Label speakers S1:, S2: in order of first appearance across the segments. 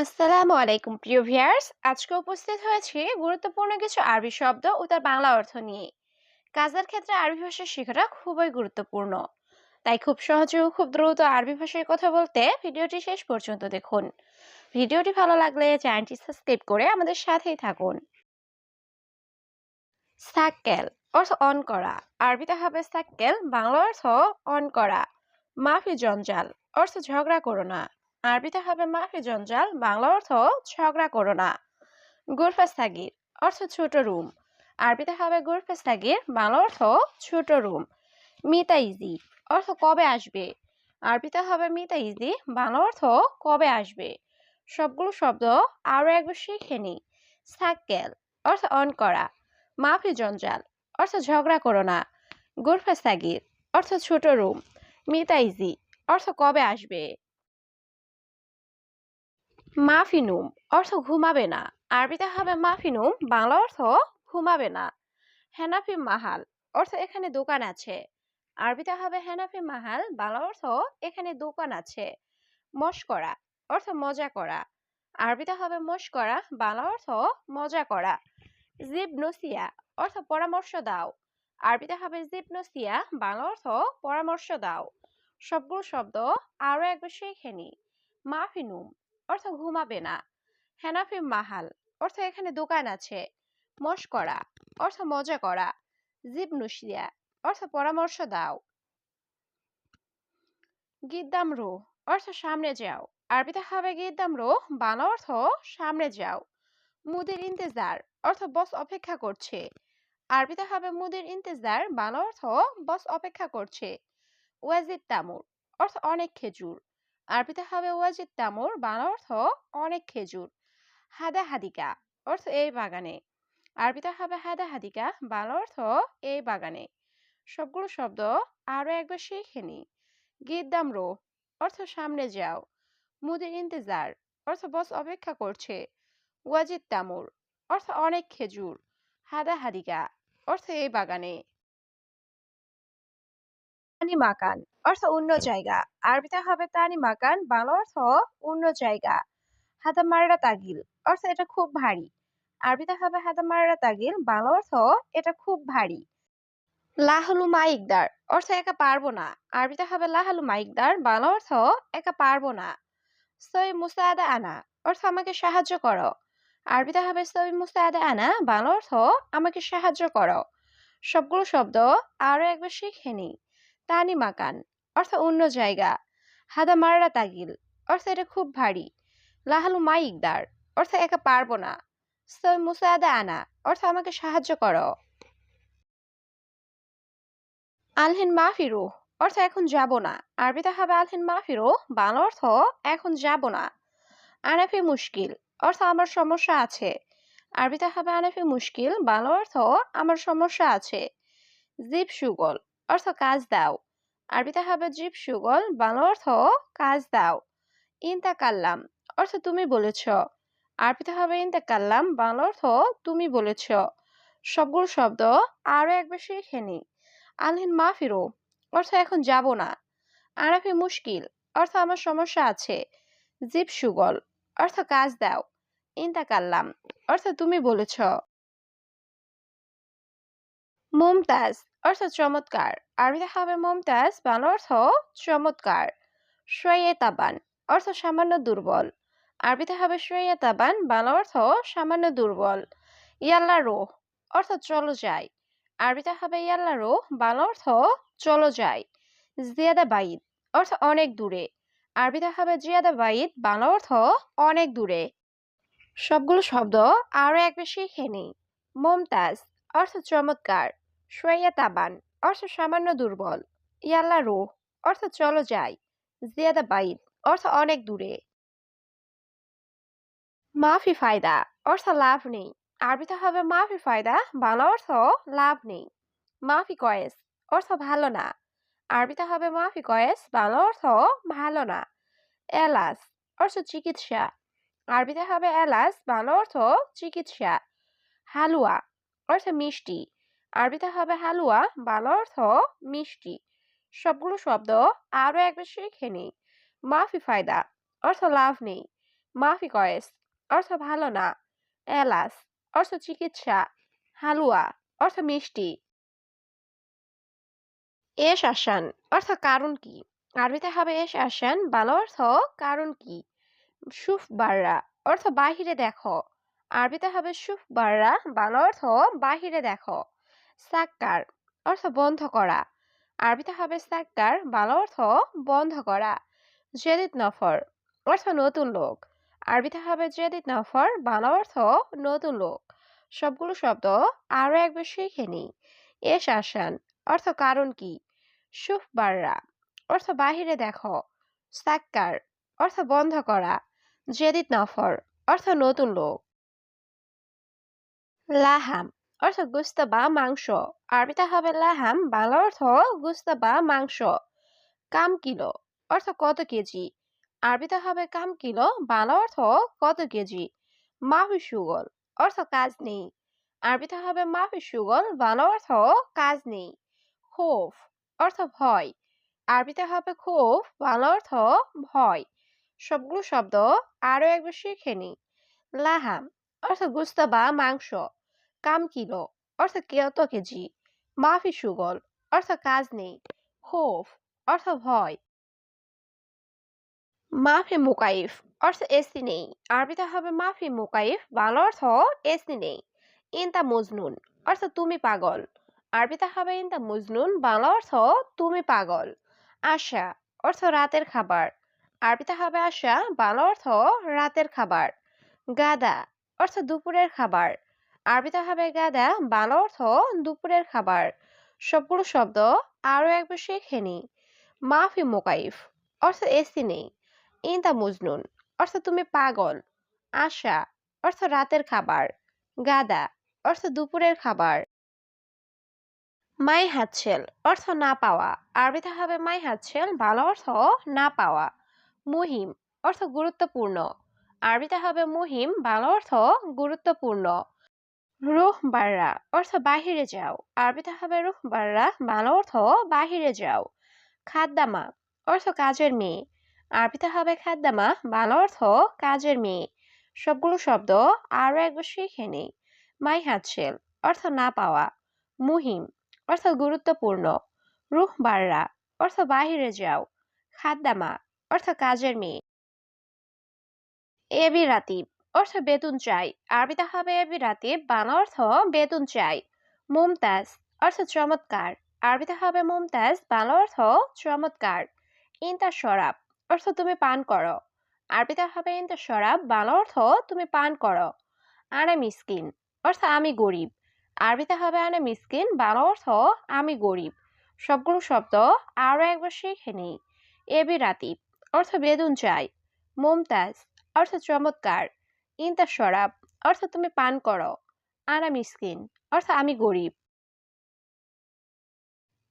S1: আসসালামু আলাইকুম, প্রিয় ভিয়ার্স আজকে উপস্থিত হয়েছি গুরুত্বপূর্ণ কিছু আরবি শব্দ ও তার বাংলা অর্থ নিয়ে। কাজের ক্ষেত্রে আরবি ভাষা শেখাটা খুবই গুরুত্বপূর্ণ। তাই খুব সহজে ও খুব দ্রুত আরবি ভাষায় কথা বলতে ভিডিওটি শেষ পর্যন্ত দেখুন। ভিডিওটি ভালো লাগলে চ্যানেলটি সাবস্ক্রাইব করে আমাদের সাথেই থাকুন। সাক্কেল অর্থ অন করা। আরবিতে হবে সাক্কেল, বাংলা অর্থ অন করা। মাফি জঞ্জাল অর্থ ঝগড়া করো না। আরবিতে হবে মাফি জঞ্জাল, বাংলা অর্থ ঝগড়া করো না। গুরফা সাগির অর্থ ছোট রুম। আরবিতে হবে গুরফা সাগির বাংলা অর্থ ছোট রুম। মিতা ইজি, অর্থ কবে আসবে? আরবিতে হবে মিতা ইজি, বাংলা অর্থ কবে আসবে? সবগুলো শব্দ আরও একবার শিখে নি। সাক্কেল, অর্থ অন করা। মাফি জঞ্জাল, অর্থ ঝগড়া করো না। গুরফা সাগির অর্থ ছোট রুম। মিতা ইজি, অর্থ কবে আসবে? মাফিনুম অর্থ ঘুমাবে না। আরবিতে হবে মাফিনুম, বাংলা অর্থ ঘুমাবে না। হেনাফি মাহাল অর্থ এখানে দোকান আছে। আরবিতে হবে হেনাফি মাহাল, বাংলা অর্থ এখানে দোকান আছে। মস্করা অর্থ মজা করা। আরবিতে হবে মস্করা বাংলা অর্থ মজা করা। জিব নসিয়া অর্থ পরামর্শ দাও। আরবিতে হবে জিব নসিয়া বাংলা অর্থ পরামর্শ দাও। সবগুলো শব্দ আরও একবার শিখে মাফিনুম অর্থ ঘুমাবে না। হেনাফি মাহাল, অর্থ এখানে দোকান আছে। মস্করা অর্থ মজা করা। জিব নুসিয়া অর্থ পরামর্শ দাও। গিদ্দাম রো, অর্থ সামনে যাও। আরবিতে হবে গিদ্দাম রো বাংলা অর্থ সামনে যাও। মুদির ইন্তেজার, অর্থ বস অপেক্ষা করছে। আরবিতে হবে মুদির ইন্তেজার বাংলা অর্থ বস অপেক্ষা করছে। ওয়াজিদ তামুর অর্থ অনেক খেজুর। আরবিতে হবে ওয়াজিদ তামুর বাংলা অর্থ অনেক খেজুর। হাদা হাদিকা অর্থ এই বাগানে। আরবিতে হবে হাদা হাদিকা বাংলা অর্থ এই বাগানে। সবগুলো শব্দ আরও একবার শিখে নি গিদ্দাম রো অর্থ সামনে যাও। মুদির ইন্তেজার অর্থ বস অপেক্ষা করছে। ওয়াজিদ তামুর অর্থ অনেক খেজুর। হাদা হাদিকা অর্থ এই বাগানে। তানি মাকান, অর্থ অন্য জায়গা। আরবিতে হবে তানি মাকান, বাংলা অর্থ অন্য জায়গা। হাদা মাররা তাগিল, অর্থ এটা খুব ভারী। আরবিতে হবে হাদা তাগিল, বাংলা অর্থ এটা খুব ভারী। লাহলু মাইকদার, অর্থ একা পারব না। আরবিতে হবে লাহালু মাইকদার, বাংলা অর্থ একা পারব না। সই মুসাদা আনা, অর্থ আমাকে সাহায্য করো। আরবিতে হবে সই মুসাদা আনা, বাংলা অর্থ আমাকে সাহায্য করো। সবগুলো শব্দ আরও একবার শিখে নি তানি মাকান, অর্থ অন্য জায়গা। হাদা মাররা তাগিল, অর্থ এটা খুব ভারী। লাহালু মাইকদার অর্থ একা পারব না। সই মুসাদা আনা, অর্থ আমাকে সাহায্য করো। আলহিন মাফিরু অর্থ এখন যাব না। আরবিতে হবে আলহিন মাফিরু বাংলা অর্থ এখন যাব না। আনাফি মুশকিল, অর্থ আমার সমস্যা আছে। আরবিতে হবে আনাফি মুশকিল, বাংলা অর্থ আমার সমস্যা আছে। জিপ সুগল অর্থ কাজ দাও। আরবিতে হবে জিপ সুগল, বাংলা অর্থ কাজ দাও ইনতা কাল্লাম অর্থ তুমি বলেছ। আরবিতে হবে ইনতা কাল্লাম বাংলা অর্থ তুমি বলেছ। সবগুলো শব্দ আরও একবার শিখে নি। আলহিন মাফিরো, অর্থ এখন যাব না। আরাফি মুশকিল, অর্থ আমার সমস্যা আছে। জিপ সুগল, অর্থ কাজ দাও ইন্তাকাল্লাম, অর্থ তুমি বলেছ। মুমতাজ অর্থ চমৎকার। আরবিতে হবে মমতাজ, বাংলা অর্থ চমৎকার। শোয়ে তাবান অর্থ সামান্য দুর্বল। আরবিতে হবে শোয়ে তাবান বাংলা অর্থ সামান্য দুর্বল। ইয়াল্লা রোহ, অর্থ চলো যাই। আরবিতে হবে ইয়াল্লা রো বাংলা অর্থ চলো যাই। জিয়াদা বাইদ, অর্থ অনেক দূরে। আরবিতে হবে জিয়াদা বাইদ, বাংলা অর্থ অনেক দূরে। সবগুলো শব্দ আরও এক বেশি শিখে মমতাজ, অর্থ চমৎকার। সোয়া তাবান, অর্থ সামান্য দুর্বল, ইয়াল্লা রো অর্থ চলো যাই জিয়াদা বাইদ অর্থ অনেক দূরে। মাফি ফায়দা, অর্থ লাভ নেই। আরবিতে হবে মাফি ফায়দা, বাংলা অর্থ লাভ নেই। মাফি কয়েস, অর্থ ভালো না। আরবিতে হবে মাফি কয়েস, বাংলা অর্থ ভালো না। এলাস, অর্থ চিকিৎসা। আরবিতে হবে এলাস, বাংলা অর্থ চিকিৎসা। হালুয়া, অর্থ মিষ্টি। আরবিতে হবে হালুয়া, বাংলা অর্থ মিষ্টি। সবগুলো শব্দ আরও একবার শিখে নেই। মাফি ফায়দা, অর্থ লাভ নেই। মাফি কয়েস, অর্থ ভালো না। এলাস অর্থ চিকিৎসা। হালুয়া, অর্থ মিষ্টি। এস আসান, অর্থ কারণ কি? আরবিতে হবে এস আসান ভালো অর্থ কারণ কি? সুফ বাররা, অর্থ বাহিরে দেখো। আরবিতে হবে সুফ বাররা ভালো অর্থ বাহিরে দেখো। সাক্কার অর্থ বন্ধ করা। আরবিতে হবে সাক্কার ভালো অর্থ বন্ধ করা। জেদিদ নফর অর্থ নতুন লোক। আরবিতে হবে জেদিদ নফর ভালো অর্থ নতুন লোক। সবগুলো শব্দ আরও একবার শিখে নি। এস আসান অর্থ কারণ কি? সুফ বাররা অর্থ বাহিরে দেখো। সাক্কার অর্থ বন্ধ করা। জেদিদ নফর অর্থ নতুন লোক। লাহাম অর্থ গুস্তা বা মাংস। আরবিতে হবে লাহাম, বাংলা অর্থ গুস্তা বা মাংস। কাম কিলো, অর্থ কত কেজি? আরবিতে হবে কাম কিলো, বাংলা অর্থ কত কেজি? মাফি সুগল, অর্থ কাজ নেই। আরবিতে হবে মাফি সুগল, বাংলা অর্থ কাজ নেই। খোফ, অর্থ ভয়। আরবিতে হবে খোফ, বাংলা অর্থ ভয়। সবগুলো শব্দ আরও একবার শিখে নি লাহাম, অর্থ গুস্তা বা মাংস। কাম কিলো অর্থ কত কেজি মাফি সুগল অর্থ কাজ নেই, খোফ অর্থ ভয়। মাফি মুকাইফ অর্থ এসি নেই, আরবিতে হবে মাফি মুকাইফ, বাংলা অর্থ এসি নেই, ইনতা মজনুন অর্থ তুমি পাগল, আরবিতে হবে ইনতা মজনুন, বাংলা অর্থ তুমি পাগল, আশা, অর্থ রাতের খাবার, আরবিতে হবে আশা, বাংলা অর্থ রাতের খাবার, গাদা অর্থ দুপুরের খাবার আরবিতে হবে গাদা বাংলা অর্থ দুপুরের খাবার। সবগুলো শব্দ আরও একবার শিখে নি মাফি মোকাইফ অর্থ এসি নেই। ইনতা মজনুন অর্থ তুমি পাগল। আশা অর্থ রাতের খাবার। গাদা অর্থ দুপুরের খাবার। মাই হাতছেল অর্থ না পাওয়া। আরবিতে হবে মাই হাতছেল ভালো অর্থ না পাওয়া। মুহিম, অর্থ গুরুত্বপূর্ণ। আরবিতে হবে মুহিম ভালো অর্থ গুরুত্বপূর্ণ। রুহ বাররা, অর্থ বাহিরে যাও। আরবিতে হবে রুহ বাররা ভালো অর্থ বাহিরে যাও। খাদ্দামা, অর্থ কাজের মেয়ে। আরবিতে হবে খাদ্দামা ভালো অর্থ কাজের মেয়ে। সবগুলো শব্দ আরও একবার শিখে নেই। মাই হাতশেল অর্থ না পাওয়া। মুহিম, অর্থ গুরুত্বপূর্ণ। রুহ বাররা, অর্থ বাহিরে যাও। খাদ্দামা, অর্থ কাজের মেয়ে। এবি রাতিব অর্থ বেতন চাই। আরবিতে হবে এবি রাতিব বাংলা অর্থ বেতন চাই। মুমতাজ, অর্থ চমৎকার। আরবিতে হবে মুমতাজ, বাংলা অর্থ চমৎকার। ইন্তা শরাব অর্থ তুমি পান করো। আরবিতে হবে ইন্তা শরাব বাংলা অর্থ তুমি পান করো। আনা মিসকিন, অর্থ আমি গরিব। আরবিতে হবে আনা মিসকিন, বাংলা অর্থ আমি গরিব। সবগুলো শব্দ আরও একবার শিখে নিই। এবি রাতিব, অর্থ বেদুন চাই। মুমতাজ, অর্থ চমৎকার। ইন্তা শরাব অর্থ তুমি পান করো। আর আমি স্কিন অর্থ আমি গরিব।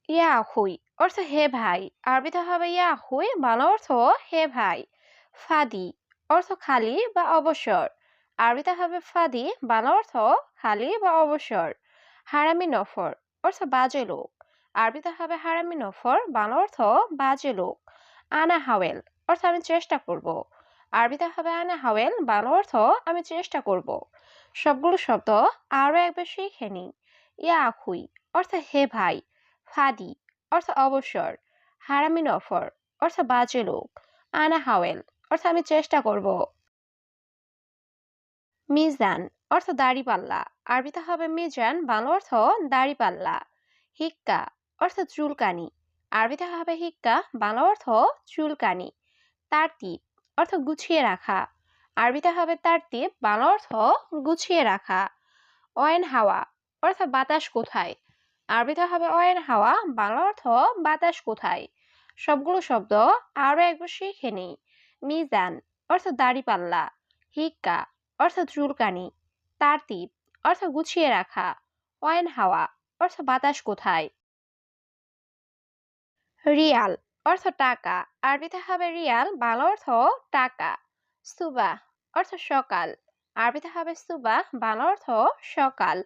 S1: ইয়া হুই, অর্থ হে ভাই। আরবিতে হবে ইয়া হুই, বাংলা অর্থ হে ভাই। ফাদি, অর্থ খালি বা অবসর। আরবিতে হবে ফাদি, বাংলা অর্থ খালি বা অবসর। হারামি নফর, অর্থ বাজে লোক। আরবিতে হবে হারামি নফর, বাংলা অর্থ বাজে লোক। আনা হাওয়েল, অর্থ আমি চেষ্টা করব। আরবিতে হবে আনা হাওয়েল, বাংলা অর্থ আমি চেষ্টা করব। সবগুলো শব্দ আরও একবার শিখে নি ইয়া আখুই অর্থ হে ভাই। ফাদি, অর্থ অবসর। হারামি নফর, অর্থ বাজে লোক। আনা হাওয়েল, অর্থ আমি চেষ্টা করব। মিজান, অর্থ দাড়িপাল্লা আরবিতে হবে মিজান, বাংলা অর্থ দাড়িপাল্লা হিক্কা, অর্থ চুলকানি। আরবিতে হবে হিক্কা, বাংলা অর্থ চুলকানি। তারতিব অর্থ গুছিয়ে রাখা। আরবিতে হবে তার তারতিব বাংলা অর্থ গুছিয়ে রাখা। অয়েন হাওয়া, অর্থ বাতাস কোথায়? আরবিতে হবে অয়েন হাওয়া, বাংলা অর্থ বাতাস কোথায়? সবগুলো শব্দ আরও একবার শিখে নিই। মিজান, অর্থ দাড়িপাল্লা। হিক্কা, অর্থ চুলকানি। তার তারতিব অর্থ গুছিয়ে রাখা। অয়েন হাওয়া, অর্থ বাতাস কোথায়? রিয়াল অর্থ টাকা। আরবিতে হবে রিয়াল, বাংলা অর্থ টাকা। সুবাহ অর্থ সকাল। আরবিতে হবে সুবাহ বাংলা অর্থ সকাল।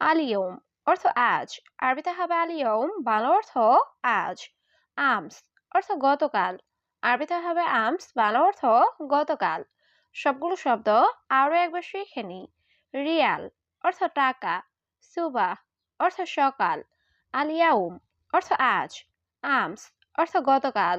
S1: আলিয়ম অর্থ আজ। আরবিতে হবে আলিয়ম, বাংলা অর্থ আজ। আমস অর্থ গতকাল। আরবিতে হবে আমস, বাংলা অর্থ গতকাল। সবগুলো শব্দ আরও একবার শিখে নিই। রিয়াল অর্থ টাকা। সুবা অর্থ সকাল। আলিয়াউম অর্থ আজ। আমস অর্থ গতকাল